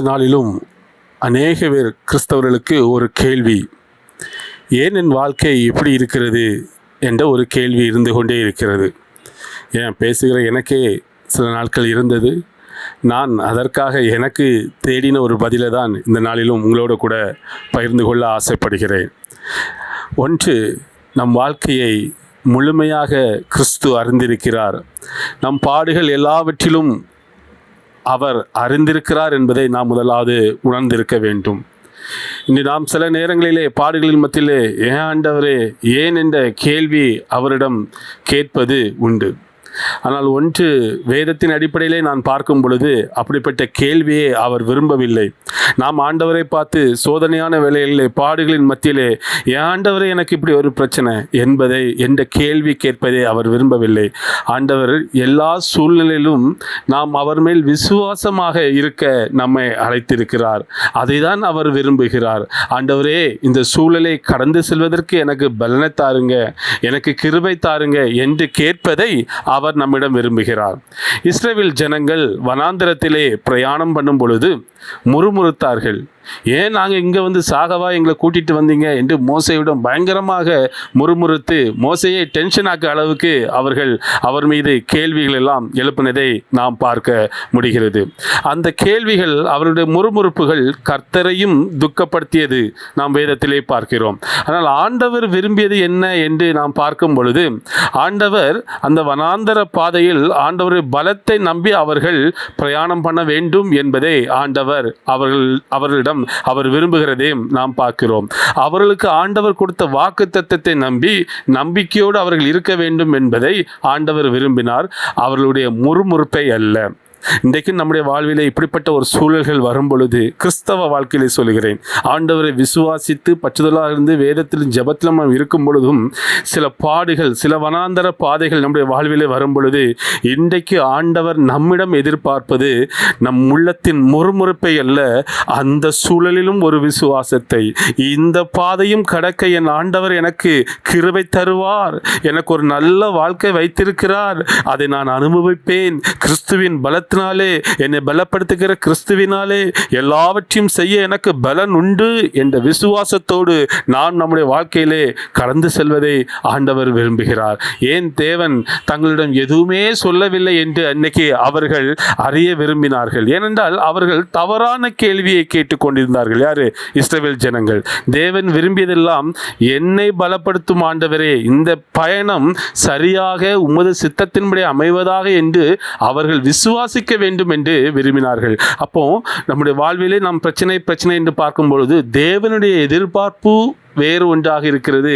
நாளிலும் அநேக பேர் கிறிஸ்தவர்களுக்கு ஒரு கேள்வி. ஏன் என் வாழ்க்கை இப்படி இருக்கிறது? என்ற ஒரு கேள்வி இருந்து கொண்டே இருக்கிறது. ஏன் பேசுகிற எனக்கே சில நாட்கள் இருந்தது. நான் அதற்காக எனக்கு தேடின ஒரு பதிலை தான் இந்த நாளிலும் உங்களோட கூட பகிர்ந்து கொள்ள ஆசைப்படுகிறேன். ஒன்று நம் வாழ்க்கையை முழுமையாக கிறிஸ்து அறிந்திருக்கிறார். நம் பாடுகள் எல்லாவற்றிலும் அவர் அறிந்திருக்கிறார் என்பதை நாம் முதலாவது உணர்ந்திருக்க வேண்டும். இன்று நாம் சில நேரங்களிலே பாடுகளின் மத்தியிலே ஏன் ஆண்டவரே ஏன்? என்ற கேள்வி அவரிடம் கேட்பது உண்டு. ஆனால் ஒன்று வேதத்தின் அடிப்படையிலே நான் பார்க்கும் பொழுது அப்படிப்பட்ட கேள்வியே அவர் விரும்பவில்லை. நாம் ஆண்டவரை பார்த்து சோதனையான வேலைகளிலே பாடுகளின் மத்தியிலே ஆண்டவரை எனக்கு இப்படி ஒரு பிரச்சனை? என்பதை என்ற கேள்வி கேட்பதை அவர் விரும்பவில்லை. ஆண்டவர் எல்லா சூழ்நிலையிலும் நாம் அவர் மேல் விசுவாசமாக இருக்க நம்மை அழைத்திருக்கிறார். அதை தான் அவர் விரும்புகிறார். ஆண்டவரே இந்த சூழலை கடந்து செல்வதற்கு எனக்கு பலனை தாருங்க எனக்கு கிருபை தாருங்க என்று கேட்பதை அவர் அவர் நம்மிடம் விரும்புகிறார். இஸ்ரேவில் ஜனங்கள் வனாந்திரத்திலே பிரயாணம் பண்ணும் பொழுது முறுமுறுத்தார்கள். ஏன் நாங்கள் இங்கே வந்து சாகவா எங்களை கூட்டிகிட்டு வந்தீங்க என்று மோசையுடன் பயங்கரமாக முறுமுறுத்து மோசையை டென்ஷன் ஆக்க அளவுக்கு அவர்கள் அவர் மீது கேள்விகள் எல்லாம் எழுப்பினதை நாம் பார்க்க முடிகிறது. அந்த கேள்விகள் அவருடைய முறுமுறுப்புகள் கர்த்தரையும் துக்கப்படுத்தியது நாம் வேதத்திலே பார்க்கிறோம். ஆனால் ஆண்டவர் விரும்பியது என்ன என்று நாம் பார்க்கும் பொழுது ஆண்டவர் அந்த வனாந்தர பாதையில் ஆண்டவருடைய பலத்தை நம்பி அவர்கள் பிரயாணம் பண்ண வேண்டும் என்பதை ஆண்டவர் அவர்கள் அவர்களிடம் அவர் விரும்புகிறதையும் நாம் பார்க்கிறோம். அவர்களுக்கு ஆண்டவர் கொடுத்த வாக்கு தத்தத்தை நம்பி நம்பிக்கையோடு அவர்கள் இருக்க வேண்டும் என்பதை ஆண்டவர் விரும்பினார். அவர்களுடைய முறுமுறுப்பை அல்ல. இன்றைக்கு நம்முடைய வாழ்விலே இப்படிப்பட்ட ஒரு சூழல்கள் வரும் பொழுது கிறிஸ்தவ வாழ்க்கையிலே சொல்கிறேன் ஆண்டவரை விசுவாசித்து பற்றுதலாக இருந்து வேதத்திலும் ஜபத்திலும் நாம் இருக்கும் பொழுதும் சில பாடுகள் சில வனாந்தர பாதைகள் நம்முடைய வாழ்விலே வரும் பொழுது இன்றைக்கு ஆண்டவர் நம்மிடம் எதிர்பார்ப்பது நம் உள்ளத்தின் முறுமுறுப்பை அல்ல அந்த சூழலிலும் ஒரு விசுவாசத்தை. இந்த பாதையும் கடக்க என் ஆண்டவர் எனக்கு கிருவை தருவார் எனக்கு ஒரு நல்ல வாழ்க்கை வைத்திருக்கிறார் அதை நான் அனுபவிப்பேன். கிறிஸ்துவின் பலத்தினாலே என்னை பலப்படுத்துகிற கிறிஸ்துவினாலே எல்லாவற்றையும் செய்ய எனக்கு பலன் உண்டு என்ற விசுவாசத்தோடு நான் நம்முடைய வாழ்க்கையிலே கடந்து செல்வதை ஆண்டவர் விரும்புகிறார். ஏன் தேவன் தங்களிடம் எதுவுமே சொல்லவில்லை என்று அன்னைக்கு அவர்கள் அறிய விரும்பினார்கள். ஏனென்றால் அவர்கள் தவறான கேள்வியை கேட்டுக்கொண்டிருந்தார்கள். யாரு? இஸ்ரவேல் ஜனங்கள். தேவன் விரும்பியதெல்லாம் என்னை பலப்படுத்தும் ஆண்டவரே இந்த பயணம் சரியாக உமது சித்தத்தின்படி அமைவதாக என்று அவர்கள் விசுவாசி விசுவாசிக்க வேண்டும் என்று விரும்பினார்கள். அப்போ நம்முடைய வாழ்விலே நாம் பிரச்சனை பிரச்சனை என்று பார்க்கும் பொழுது தேவனுடைய எதிர்பார்ப்பு வேறு ஒன்றாக இருக்கிறது.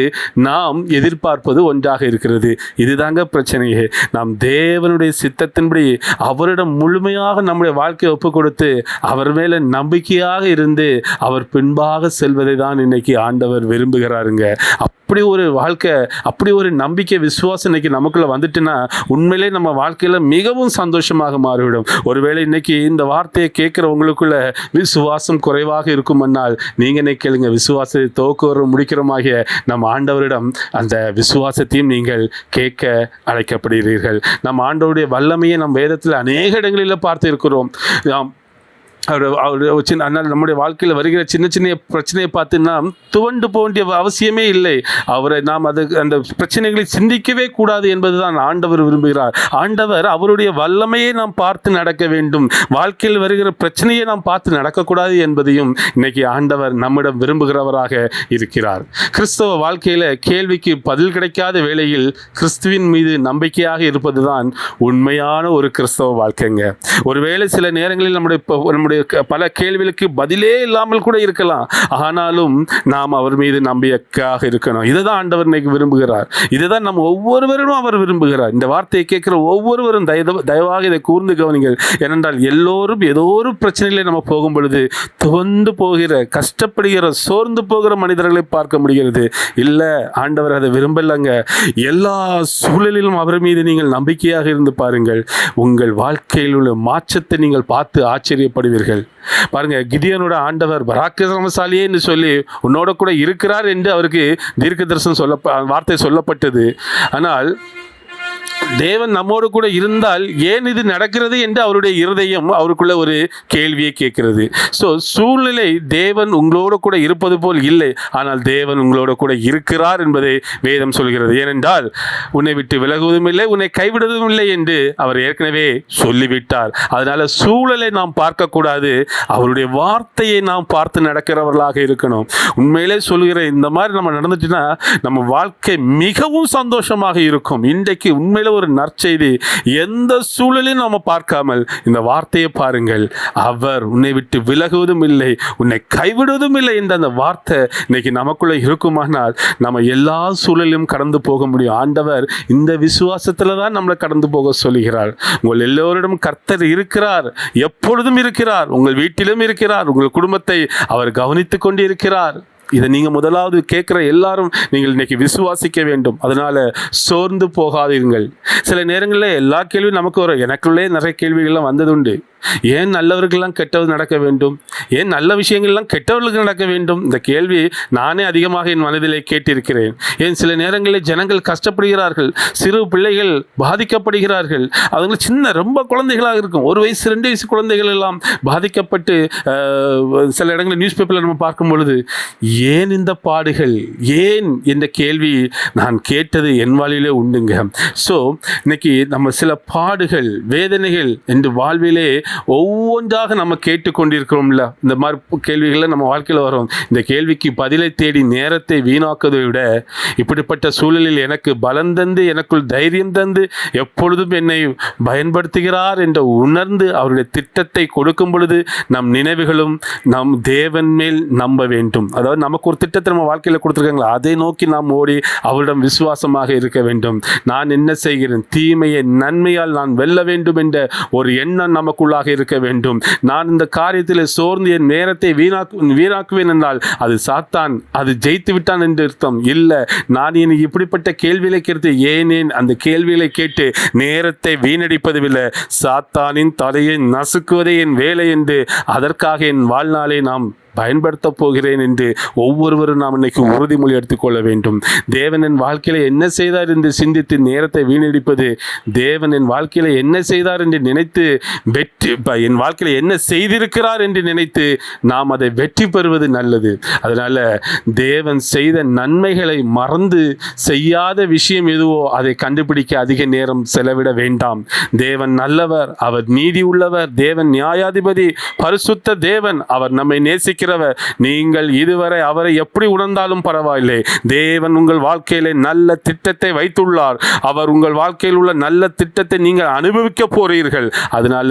நாம் எதிர்பார்ப்பது ஒன்றாக இருக்கிறது. இதுதாங்க பிரச்சனையே. நாம் தேவனுடைய சித்தத்தின்படி அவரிடம் முழுமையாக நம்முடைய வாழ்க்கையை ஒப்புக் கொடுத்து அவர் மேலே நம்பிக்கையாக இருந்து அவர் பின்பாக செல்வதை தான் இன்னைக்கு ஆண்டவர் விரும்புகிறாருங்க. அப்படி ஒரு வாழ்க்கை அப்படி ஒரு நம்பிக்கை விசுவாசம் இன்னைக்கு நமக்குள்ளே வந்துட்டுன்னா உண்மையிலே நம்ம வாழ்க்கையில் மிகவும் சந்தோஷமாக மாறிவிடும். ஒருவேளை இன்னைக்கு இந்த வார்த்தையை கேட்குறவங்களுக்குள்ள விசுவாசம் குறைவாக இருக்குமென்னால் நீங்கள் என்ன கேளுங்க. விசுவாசத்தை துவக்குவரும் முடிக்கிறோமாகிய நம் ஆண்டவரிடம் அந்த விசுவாசத்தையும் நீங்கள் கேட்க அழைக்கப்படுகிறீர்கள். நம் ஆண்டவருடைய வல்லமையை நம் வேதத்தில் அநேக இடங்களில் பார்த்து இருக்கிறோம் நாம் அவர் அவர் சின்ன அதனால் நம்முடைய வாழ்க்கையில் வருகிற சின்ன சின்ன பிரச்சனையை பார்த்து நாம் துவண்டு போக வேண்டிய அவசியமே இல்லை. அவரை நாம் அது அந்த பிரச்சனைகளை சிந்திக்கவே கூடாது என்பதுதான் ஆண்டவர் விரும்புகிறார். ஆண்டவர் அவருடைய வல்லமையை நாம் பார்த்து நடக்க வேண்டும். வாழ்க்கையில் வருகிற பிரச்சனையை நாம் பார்த்து நடக்கக்கூடாது என்பதையும் இன்னைக்கு ஆண்டவர் நம்மிடம் விரும்புகிறவராக இருக்கிறார். கிறிஸ்தவ வாழ்க்கையில் கேள்விக்கு பதில் கிடைக்காத வேளையில் கிறிஸ்துவின் மீது நம்பிக்கையாக இருப்பதுதான் உண்மையான ஒரு கிறிஸ்தவ வாழ்க்கைங்க. ஒருவேளை சில நேரங்களில் நம்முடைய நம்முடைய நம்முடைய பல கேள்விகளுக்கு பதிலே இல்லாமல் கூட இருக்கலாம். ஆனாலும் நாம் அவர் மீது நம்பிக்கையாக இருக்கணும். இதை தான் ஆண்டவர் இன்னைக்கு விரும்புகிறார். இதை தான் நம்ம ஒவ்வொருவரும் அவர் விரும்புகிறார். இந்த வார்த்தையை கேட்குற ஒவ்வொருவரும் தயவு தயவாக இதை கூர்ந்து கவனிங்கள். ஏனென்றால் எல்லோரும் ஏதோ ஒரு பிரச்சனையிலே நம்ம போகும் பொழுது துவந்து போகிற கஷ்டப்படுகிற சோர்ந்து போகிற மனிதர்களை பார்க்க முடிகிறது. இல்லை ஆண்டவர் அதை விரும்பலைங்க. எல்லா சூழலிலும் அவர் மீது நீங்கள் நம்பிக்கையாக இருந்து பாருங்கள். உங்கள் வாழ்க்கையில் உள்ள மாற்றத்தை நீங்கள் பார்த்து ஆச்சரியப்படுவீர்கள். பாருங்க கிதியனோட ஆண்டவர் பராக்கிரமசாலியேன்னு சொல்லி உன்னோட கூட இருக்கிறார் என்று அவருக்கு தீர்க்க தரிசனம் சொல்ல வார்த்தை சொல்லப்பட்டது. ஆனால் தேவன் நம்மோடு கூட இருந்தால் ஏன் இது நடக்கிறது என்று அவருடைய இருதயம் அவருக்குள்ள ஒரு கேள்வியை கேட்கிறது. ஸோ சூழ்நிலை தேவன் உங்களோட கூட இருப்பது போல் இல்லை. ஆனால் தேவன் உங்களோட கூட இருக்கிறார் என்பதை வேதம் சொல்கிறது. ஏனென்றால் உன்னை விட்டு விலகுவதும் இல்லை உன்னை கைவிடுவதும் இல்லை என்று அவர் ஏற்கனவே சொல்லிவிட்டார். அதனால சூழலை நாம் பார்க்கக்கூடாது. அவருடைய வார்த்தையை நாம் பார்த்து நடக்கிறவர்களாக இருக்கணும். உண்மையிலே சொல்கிற இந்த மாதிரி நம்ம நடந்துச்சுன்னா நம்ம வாழ்க்கை மிகவும் சந்தோஷமாக இருக்கும். இன்றைக்கு உண்மையில ஒரு நற்செய்தி. எந்த சூழலையும் நம்ம பார்க்காமல் இந்த வார்த்தையை பாருங்கள். அவர் உன்னை விட்டு விலகுவதும் இல்லை உன்னை கைவிடுவதும் இல்லை என்ற அந்த வார்த்தை இன்னைக்கு நமக்குள்ள இருக்குமானால் நம்ம எல்லா சூழலையும் கடந்து போக முடியும். ஆண்டவர் இந்த விசுவாசத்தில் தான் நம்மளை கடந்து போக சொல்லுகிறார் உங்கள் எல்லோரிடம் கர்த்தர் இருக்கிறார். எப்பொழுதும் இருக்கிறார். உங்கள் வீட்டிலும் இருக்கிறார். உங்கள் குடும்பத்தை அவர் கவனித்துக் கொண்டு இருக்கிறார் இதை நீங்கள் முதலாவது கேட்குற எல்லாரும் நீங்கள் இன்னைக்கு விசுவாசிக்க வேண்டும். அதனால் சோர்ந்து போகாதீர்கள். சில நேரங்களில் எல்லா கேள்வியும் நமக்கு வரும். எனக்குள்ளே நிறைய கேள்விகள்லாம் வந்ததுண்டு. ஏன் நல்லவர்கள்லாம் கெட்டது நடக்க வேண்டும்? ஏன் நல்ல விஷயங்கள்லாம் கெட்டவர்களுக்கு நடக்க வேண்டும்? இந்த கேள்வி நானே அதிகமாக என் மனதிலே கேட்டிருக்கிறேன். ஏன் சில நேரங்களில் ஜனங்கள் கஷ்டப்படுகிறார்கள் சிறு பிள்ளைகள் பாதிக்கப்படுகிறார்கள் அவங்க சின்ன ரொம்ப குழந்தைகளாக இருக்கும். ஒரு வயசு ரெண்டு வயசு குழந்தைகள் எல்லாம் பாதிக்கப்பட்டு சில இடங்களில் நியூஸ் பேப்பரில் நம்ம பார்க்கும் பொழுது ஏன் இந்த பாடுகள்? ஏன்? என்ற கேள்வி நான் கேட்டது என் வாழ்விலே உண்டுங்க. ஸோ இன்னைக்கு நம்ம சில பாடுகள் வேதனைகள் என்று வாழ்விலே ஒவ்வொன்றாக நம்ம கேட்டுக்கொண்டிருக்கிறோம்ல. இந்த மாதிரி கேள்விகளை நம்ம வாழ்க்கையில் வரும் இந்த கேள்விக்கு பதிலை தேடி நேரத்தை வீணாக்குவதை விட இப்படிப்பட்ட சூழலில் எனக்கு பலம் தந்து எனக்குள் தைரியம் தந்து எப்பொழுதும் என்னை பயன்படுத்துகிறார் என்று உணர்ந்து அவருடைய திட்டத்தை கொடுக்கும் பொழுது நம் நினைவுகளும் நம் தேவன் மேல் நம்ப வேண்டும். அதாவது நமக்கு ஒரு திட்டத்தை நம்ம வாழ்க்கையில் கொடுத்துருக்காங்களா அதை நோக்கி நாம் ஓடி அவரிடம் விசுவாசமாக இருக்க வேண்டும். நான் என்ன செய்கிறேன்? தீமையை நன்மையால் நான் வெல்ல வேண்டும் என்ற ஒரு எண்ணம் நமக்குள்ளாக இருக்க வேண்டும். நான் இந்த காரியத்தில் சோர்ந்து என் நேரத்தை வீணாக்கு வீணாக்குவேன் என்றால் அது சாத்தான் அது ஜெயித்து விட்டான் என்று அர்த்தம். இல்லை நான் இனி இப்படிப்பட்ட கேள்விகளை கேட்டு ஏனேன் அந்த கேள்விகளை கேட்டு நேரத்தை வீணடிப்பதுவில்லை சாத்தானின் தலையை நசுக்குவதே என் வேலை என்று அதற்காக என் வாழ்நாளை நாம் பயன்படுத்த போகிறேன் என்று ஒவ்வொருவரும் நாம் இன்னைக்கு உறுதிமொழி எடுத்துக்கொள்ள வேண்டும். தேவன் என் வாழ்க்கையில என்ன செய்தார் என்று சிந்தித்து நேரத்தை வீணடிப்பது தேவன் என் வாழ்க்கையில என்ன செய்தார் என்று நினைத்து வெற்றி ப- என் வாழ்க்கையில என்ன செய்திருக்கிறார் என்று நினைத்து நாம் அதை வெற்றி பெறுவது நல்லது. அதனால தேவன் செய்த நன்மைகளை மறந்து செய்யாத விஷயம் எதுவோ அதை கண்டுபிடிக்க அதிக நேரம் செலவிட வேண்டாம். தேவன் நல்லவர் அவர் நீதி உள்ளவர் தேவன் நியாயாதிபதி பரிசுத்த தேவன் அவர் நம்மை நேசிக்க இருக்கிறவர். நீங்கள் இதுவரை அவரை எப்படி உணர்ந்தாலும் பரவாயில்லை. தேவன் உங்கள் வாழ்க்கையிலே நல்ல திட்டத்தை வைத்துள்ளார். அவர் உங்கள் வாழ்க்கையில் உள்ள நல்ல திட்டத்தை நீங்கள் அனுபவிக்க போறீர்கள். அதனால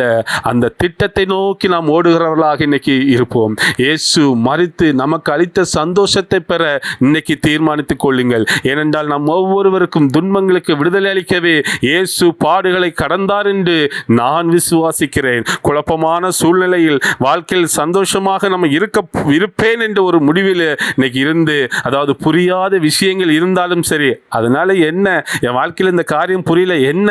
அந்த திட்டத்தை நோக்கி நாம் ஓடுகிறவர்களாக இன்னைக்கு இருப்போம். இயேசு மறித்து நமக்கு அளித்த சந்தோஷத்தை பெற இன்னைக்கு தீர்மானித்துக் கொள்ளுங்கள். ஏனென்றால் நம் ஒவ்வொருவருக்கும் துன்பங்களுக்கு விடுதலை அளிக்கவே இயேசு பாடுகளை கடந்தார் என்று நான் விசுவாசிக்கிறேன். குழப்பமான சூழ்நிலையில் வாழ்க்கையில் சந்தோஷமாக நம்ம இருக்க இருப்பேன் என்ற ஒரு முடிவில் இன்னைக்கு இருந்து அதாவது புரியாத விஷயங்கள் இருந்தாலும் சரி அதனால என்ன என் வாழ்க்கையில் இந்த காரியம் புரியல என்ன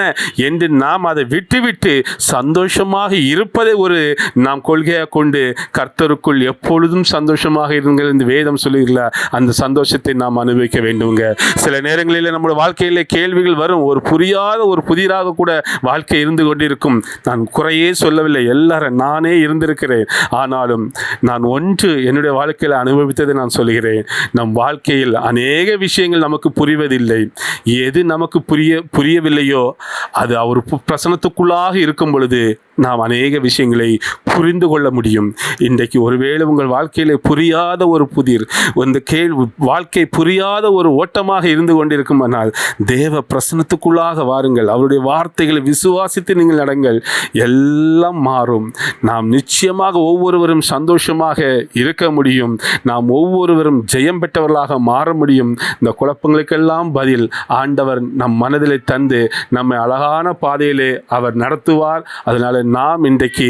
என்று நாம் அதை விட்டுவிட்டு சந்தோஷமாக இருப்பதை ஒரு நாம் கொள்கையாக கொண்டு கர்த்தருக்குள் எப்பொழுதும் சந்தோஷமாக இருங்கள் என்று வேதம் சொல்லுகிறல அந்த சந்தோஷத்தை நாம் அனுபவிக்க வேண்டுங்க சில நேரங்களில் நம்முடைய வாழ்க்கையிலே கேள்விகள் வரும். ஒரு புரியாத ஒரு புதிராக கூட வாழ்க்கை இருந்து கொண்டிருக்கும். நான் குறையே சொல்லவில்லை. எல்லாரும் நானே இருந்திருக்கிறேன். ஆனாலும் நான் ஒன்று என்னுடைய வாழ்க்கையில் அனுபவித்ததை நான் சொல்கிறேன் நம் வாழ்க்கையில் அநேக விஷயங்கள் நமக்கு புரிவதில்லை. எது நமக்கு புரிய புரியவில்லையோ அது அவர் பு- பிரசனத்துக்குள்ளாக இருக்கும் பொழுது நாம் அநேக விஷயங்களை புரிந்து கொள்ள முடியும். இன்றைக்கு ஒருவேளை உங்கள் வாழ்க்கையிலே புரியாத ஒரு புதிர் இந்த கேள்வி வாழ்க்கை புரியாத ஒரு ஓட்டமாக இருந்து கொண்டிருக்குமானால் தேவ பிரசனத்துக்குள்ளாக வாருங்கள். அவருடைய வார்த்தைகளை விசுவாசித்து நீங்கள் நடங்கள். எல்லாம் மாறும். நாம் நிச்சயமாக ஒவ்வொருவரும் சந்தோஷமாக இருக்க முடியும். நாம் ஒவ்வொருவரும் ஜெயம் பெற்றவர்களாக மாற முடியும். இந்த குழப்பங்களுக்கெல்லாம் பதில் ஆண்டவர் நம் மனதிலே தந்து நம்மை அழகான பாதையிலே அவர் நடத்துவார். அதனால் நாம் இன்றைக்கு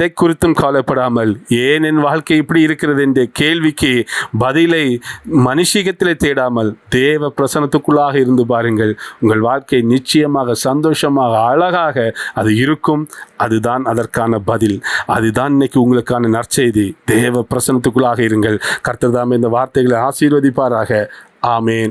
எதை குறித்தும் கவலைப்படாமல் ஏன் என் வாழ்க்கை இப்படி இருக்கிறது என்ற கேள்விக்கு பதிலை மனுஷிகத்திலே தேடாமல் தேவ பிரசனத்துக்குள்ளாக இருந்து பாருங்கள். உங்கள் வாழ்க்கை நிச்சயமாக சந்தோஷமாக அழகாக அது இருக்கும். அதுதான் அதற்கான பதில். அதுதான் இன்னைக்கு உங்களுக்கான நற்செய்தி. தேவ பிரசனத்துக்குள்ளாக இருங்கள். கர்த்தர் தாமே இந்த வார்த்தைகளை ஆசீர்வதிப்பாராக. ஆமேன்.